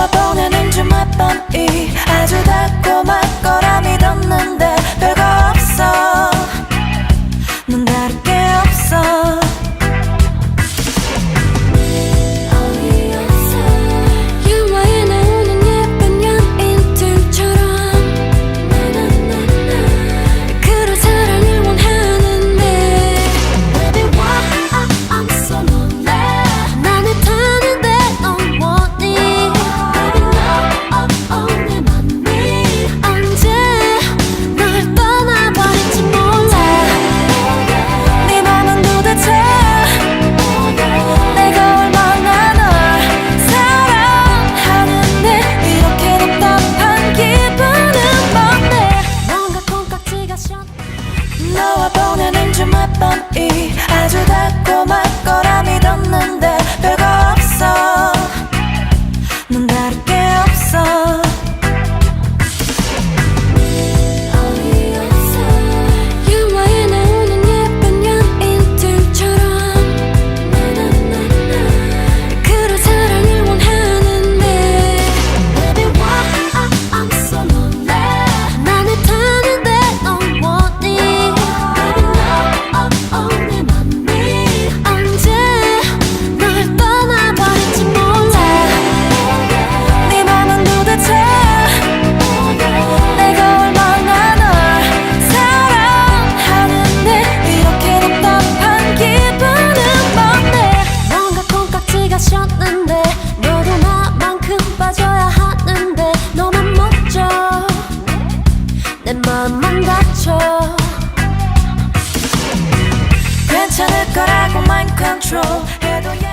걸어보는 음주 맛범이 아주 달콤한 거라 너와 보내는 주말밤이 아주 달콤한 빠졌는데 너도 나만큼 빠져야 하는데 너만 멋져. 내 마음만 다쳐. 괜찮을 거라고 mind control. 해도 예.